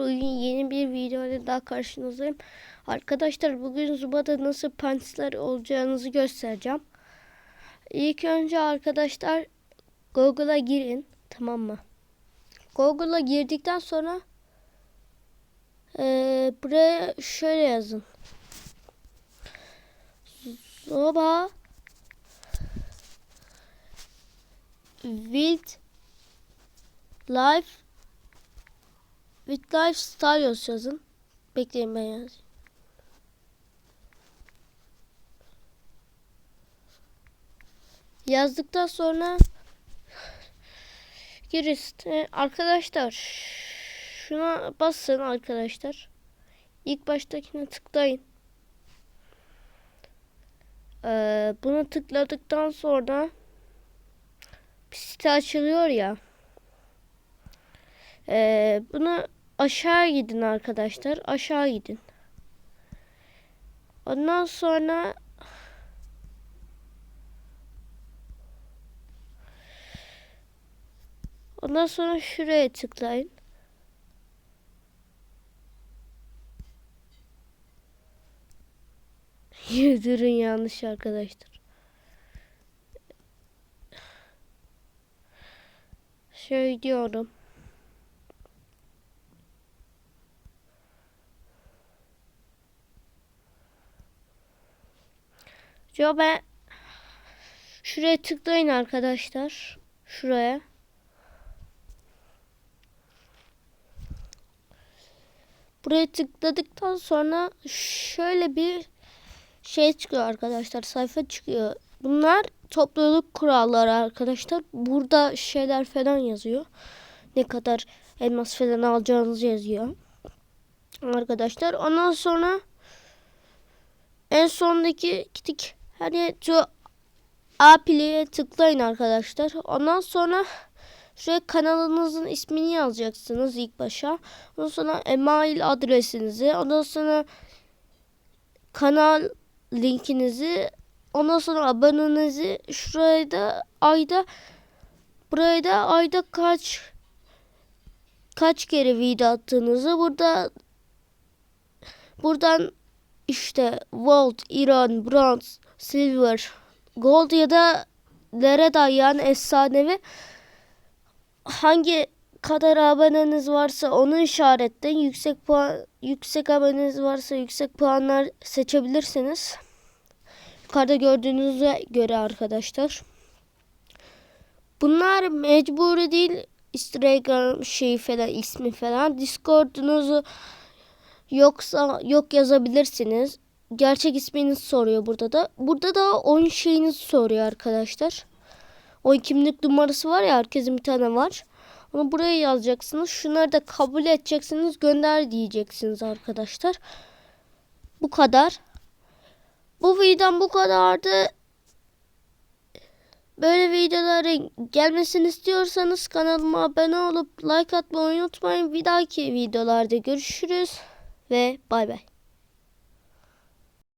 Bugün yeni bir videoyla daha karşınızdayım. Arkadaşlar bugün Zuba'da nasıl pensler olacağınızı göstereceğim. İlk önce arkadaşlar Google'a girin. Tamam mı? Google'a girdikten sonra eee, buraya şöyle yazın. Zoba Wild Life With Life Studios yazın. Bekleyin ben yazayım. Yazdıktan sonra girişte arkadaşlar şuna basın arkadaşlar. İlk baştakine tıklayın. Ee, buna tıkladıktan sonra bir site açılıyor ya. Ee, bunu aşağı gidin arkadaşlar. Aşağı gidin. Ondan sonra Ondan sonra şuraya tıklayın. Durun yanlış arkadaşlar. Şöyle diyorum. Yo ben şuraya tıklayın arkadaşlar. Şuraya. Buraya tıkladıktan sonra şöyle bir şey çıkıyor arkadaşlar. Sayfa çıkıyor. Bunlar topluluk kuralları arkadaşlar. Burada şeyler falan yazıyor. Ne kadar elmas falan alacağınızı yazıyor. Arkadaşlar ondan sonra en sondaki tik hani şu app'liye tıklayın arkadaşlar. Ondan sonra şuraya kanalınızın ismini yazacaksınız ilk başa. Ondan sonra email adresinizi. Ondan sonra kanal linkinizi. Ondan sonra abonenizi. Şuraya da ayda buraya da ayda kaç kaç kere video attığınızı burada buradan işte Gold, İran, Bronze, Silver, Gold ya da lere dayayan efsanevi hangi kadar aboneniz varsa onu işaretleyin. Yüksek puan yüksek aboneniz varsa yüksek puanlar seçebilirsiniz. Yukarıda gördüğünüze göre arkadaşlar. Bunlar mecburi değil. Instagram şey falan ismi falan. Discord'unuzu yoksa yok yazabilirsiniz. Gerçek isminizi soruyor burada da. Burada da oyun şeyinizi soruyor arkadaşlar. Oyun kimlik numarası var ya herkesin bir tane var. Onu buraya yazacaksınız. Şunları da kabul edeceksiniz. Gönder diyeceksiniz arkadaşlar. Bu kadar. Bu videom bu kadardı. Böyle videoların gelmesini istiyorsanız kanalıma abone olup like atmayı unutmayın. Bir dahaki videolarda görüşürüz ve bay bay.